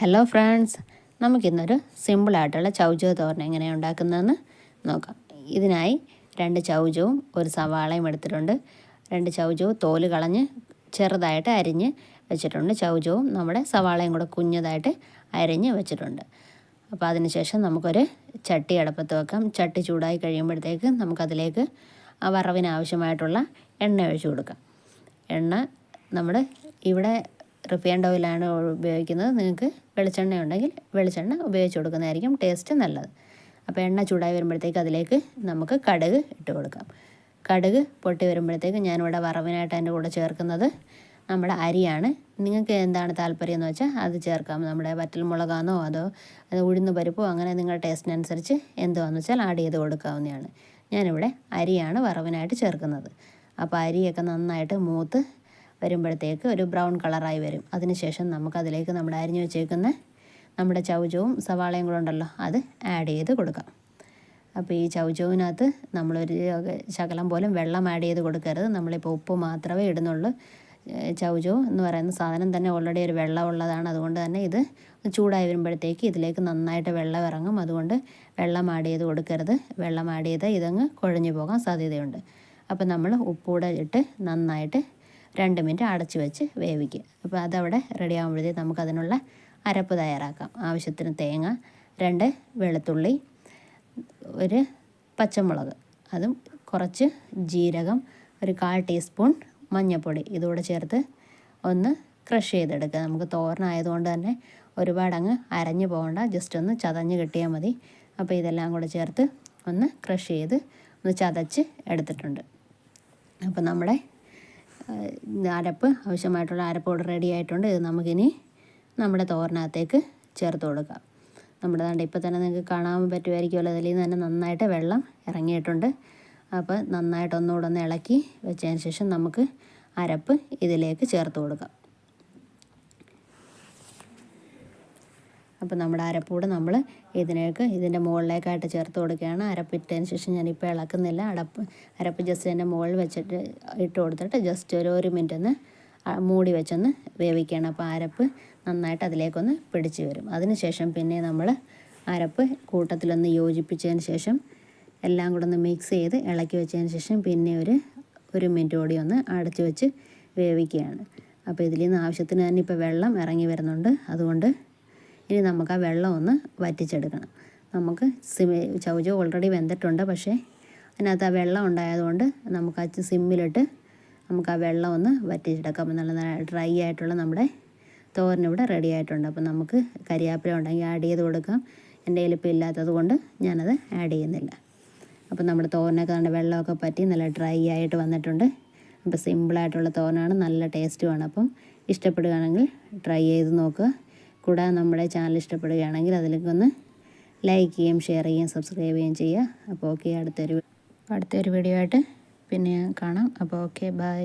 Hello friends നമുക്കിന്നൊരു സിമ്പിളായിട്ടുള്ള ചൗചോ തോരൻ എങ്ങനെയാണ് ഉണ്ടാക്കുന്നതെന്ന് നോക്കാം. ഇതിനായി രണ്ട് ചൗചവും ഒരു സവാളയും എടുത്തിട്ടുണ്ട്. രണ്ട് ചൗചവും തോൽ കളഞ്ഞ് ചെറുതായിട്ട് അരിഞ്ഞ് വെച്ചിട്ടുണ്ട്. ചൗചവും നമ്മുടെ സവാളയും കൂടെ കുഞ്ഞതായിട്ട് അരിഞ്ഞ് വെച്ചിട്ടുണ്ട്. അപ്പോൾ അതിനുശേഷം നമുക്കൊരു ചട്ടി അടപ്പത്ത് വെക്കാം. ചട്ടി ചൂടായി കഴിയുമ്പോഴത്തേക്ക് നമുക്കതിലേക്ക് ആ വറവിന് എണ്ണ ഒഴിച്ചു കൊടുക്കാം. എണ്ണ നമ്മുടെ ഇവിടെ റിഫൈൻഡ് ഓയിലാണ് ഉപയോഗിക്കുന്നത്. നിങ്ങൾക്ക് വെളിച്ചെണ്ണ ഉണ്ടെങ്കിൽ വെളിച്ചെണ്ണ ഉപയോഗിച്ച് കൊടുക്കുന്നതായിരിക്കും ടേസ്റ്റ് നല്ലത്. അപ്പോൾ എണ്ണ ചൂടായി വരുമ്പോഴത്തേക്ക് അതിലേക്ക് നമുക്ക് കടുക് ഇട്ട് കൊടുക്കാം. കടുക് പൊട്ടി വരുമ്പോഴത്തേക്ക് ഞാനിവിടെ വറവിനായിട്ട് അതിന്റെ കൂടെ ചേർക്കുന്നത് നമ്മുടെ അരിയാണ്. നിങ്ങൾക്ക് എന്താണ് താല്പര്യം എന്ന് വെച്ചാൽ അത് ചേർക്കാം. നമ്മുടെ വറ്റൽ മുളകാന്നോ അതോ അത് ഉഴുന്ന് പരിപ്പോ അങ്ങനെ നിങ്ങളുടെ ടേസ്റ്റിനനുസരിച്ച് എന്തുവാന്ന് വെച്ചാൽ ആഡ് ചെയ്ത് കൊടുക്കാവുന്നതാണ്. ഞാനിവിടെ അരിയാണ് വറവിനായിട്ട് ചേർക്കുന്നത്. അപ്പോൾ അരിയൊക്കെ നന്നായിട്ട് മൂത്ത് വരുമ്പോഴത്തേക്ക് ഒരു ബ്രൗൺ കളറായി വരും. അതിനുശേഷം നമുക്കതിലേക്ക് നമ്മൾ അരിഞ്ഞു വെച്ചേക്കുന്ന നമ്മുടെ ചൗചവും സവാളയും കൂടെ ഉണ്ടല്ലോ അത് ആഡ് ചെയ്ത് കൊടുക്കാം. അപ്പോൾ ഈ ചൗചവിനകത്ത് നമ്മളൊരു ശകലം പോലും വെള്ളം ആഡ് ചെയ്ത് കൊടുക്കരുത്. നമ്മളിപ്പോൾ ഉപ്പ് മാത്രമേ ഇടുന്നുള്ളൂ. ചൗചോ എന്ന് പറയുന്ന സാധനം തന്നെ ഓൾറെഡി ഒരു വെള്ളമുള്ളതാണ് അതുകൊണ്ട് തന്നെ ഇത് ചൂടായി വരുമ്പോഴത്തേക്ക് ഇതിലേക്ക് നന്നായിട്ട് വെള്ളം ഇറങ്ങും. അതുകൊണ്ട് വെള്ളം ആഡ് ചെയ്ത് കൊടുക്കരുത്. വെള്ളം ആഡ് ചെയ്താൽ ഇതങ്ങ് കുഴഞ്ഞു പോകാൻ സാധ്യതയുണ്ട്. അപ്പം നമ്മൾ ഉപ്പൂടെ ഇട്ട് നന്നായിട്ട് രണ്ട് മിനിറ്റ് അടച്ച് വെച്ച് വേവിക്കുക. അപ്പോൾ അതവിടെ റെഡി ആകുമ്പോഴത്തേക്ക് നമുക്കതിനുള്ള അരപ്പ് തയ്യാറാക്കാം. ആവശ്യത്തിന് തേങ്ങ രണ്ട് വെളുത്തുള്ളി ഒരു പച്ചമുളക് അതും കുറച്ച് ജീരകം ഒരു കാൽ ടീസ്പൂൺ മഞ്ഞൾപ്പൊടി. ഇതുകൂടെ ചേർത്ത് ഒന്ന് ക്രഷ് ചെയ്തെടുക്കുക. നമുക്ക് തോരനായതുകൊണ്ട് തന്നെ ഒരുപാട് അങ്ങ് അരഞ്ഞു പോകണ്ട. ജസ്റ്റ് ഒന്ന് ചതഞ്ഞ് കിട്ടിയാൽ മതി. അപ്പോൾ ഇതെല്ലാം കൂടെ ചേർത്ത് ഒന്ന് ക്രഷ് ചെയ്ത് ഒന്ന് ചതച്ച് എടുത്തിട്ടുണ്ട്. അപ്പോൾ നമ്മുടെ അരപ്പ് ആവശ്യമായിട്ടുള്ള അരപ്പ് ഇവിടെ റെഡി ആയിട്ടുണ്ട്. ഇത് നമുക്കിനി നമ്മുടെ തോരനകത്തേക്ക് ചേർത്ത് കൊടുക്കാം. നമ്മുടെ ദാണ്ട് ഇപ്പോൾ തന്നെ നിങ്ങൾക്ക് കാണാൻ പറ്റുമായിരിക്കുമല്ലോ അതിൽ നിന്ന് തന്നെ നന്നായിട്ട് വെള്ളം ഇറങ്ങിയിട്ടുണ്ട്. അപ്പോൾ നന്നായിട്ട് ഒന്നുകൂടെ ഒന്ന് ഇളക്കി വെച്ചതിന് ശേഷം നമുക്ക് അരപ്പ് ഇതിലേക്ക് ചേർത്ത് കൊടുക്കാം. അപ്പോൾ നമ്മുടെ അരപ്പൂടെ നമ്മൾ ഇതിനേക്ക് ഇതിന്റെ മുകളിലേക്കായിട്ട് ചേർത്ത് കൊടുക്കുകയാണ്. അരപ്പിട്ടതിന് ശേഷം ഞാനിപ്പോൾ ഇളക്കുന്നില്ല. അടപ്പ് അരപ്പ് ജസ്റ്റ് എന്റെ മുകളിൽ വെച്ചിട്ട് ഇട്ട് കൊടുത്തിട്ട് ജസ്റ്റ് ഒരു ഒരു മിനിറ്റ് ഒന്ന് മൂടി വെച്ചൊന്ന് വേവിക്കുകയാണ്. അപ്പോൾ അരപ്പ് നന്നായിട്ട് അതിലേക്കൊന്ന് പിടിച്ച് വരും. അതിനുശേഷം പിന്നെ നമ്മൾ അരപ്പ് കൂട്ടത്തിലൊന്ന് യോജിപ്പിച്ചതിന് ശേഷം എല്ലാം കൂടെ ഒന്ന് മിക്സ് ചെയ്ത് ഇളക്കി വെച്ചതിന് ശേഷം പിന്നെ ഒരു ഒരു മിനിറ്റ് കൂടി ഒന്ന് അടച്ചു വെച്ച് വേവിക്കുകയാണ്. അപ്പോൾ ഇതിൽ നിന്ന് ആവശ്യത്തിന് തന്നെ ഇപ്പോൾ വെള്ളം ഇറങ്ങി വരുന്നുണ്ട്. അതുകൊണ്ട് ഇനി നമുക്ക് ആ വെള്ളം ഒന്ന് വറ്റിച്ചെടുക്കണം. നമുക്ക് സിമി ചവച്ച ഓൾറെഡി വെന്തിട്ടുണ്ട്. പക്ഷേ അതിനകത്ത് ആ വെള്ളം ഉണ്ടായതുകൊണ്ട് നമുക്ക് ആ സിമ്മിലിട്ട് നമുക്ക് ആ വെള്ളം ഒന്ന് വറ്റിച്ചെടുക്കാം. നല്ല ഡ്രൈ ആയിട്ടുള്ള നമ്മുടെ തോരൻ ഇവിടെ റെഡി ആയിട്ടുണ്ട്. അപ്പം നമുക്ക് കരിയാപ്പില ഉണ്ടെങ്കിൽ ആഡ് ചെയ്ത് കൊടുക്കാം. എന്റെ എലിപ്പം ഇല്ലാത്തത് കൊണ്ട് ഞാനത് ആഡ് ചെയ്യുന്നില്ല. അപ്പം നമ്മുടെ തോരനൊക്കെ നല്ല വെള്ളമൊക്കെ പറ്റി നല്ല ഡ്രൈ ആയിട്ട് വന്നിട്ടുണ്ട്. അപ്പോൾ സിമ്പിളായിട്ടുള്ള തോരനാണ്. നല്ല ടേസ്റ്റുമാണ് അപ്പം ഇഷ്ടപ്പെടുകയാണെങ്കിൽ ട്രൈ ചെയ്ത് നോക്കുക. കൂടാതെ നമ്മുടെ ചാനൽ ഇഷ്ടപ്പെടുകയാണെങ്കിൽ അതിലേക്ക് ഒന്ന് ലൈക്ക് ചെയ്യുകയും ഷെയർ ചെയ്യുകയും സബ്സ്ക്രൈബ് ചെയ്യുകയും ചെയ്യുക. അപ്പോൾ ഓക്കെ അടുത്തൊരു അടുത്തൊരു വീഡിയോ ആയിട്ട് പിന്നെ കാണാം. അപ്പോൾ ഓക്കെ ബൈ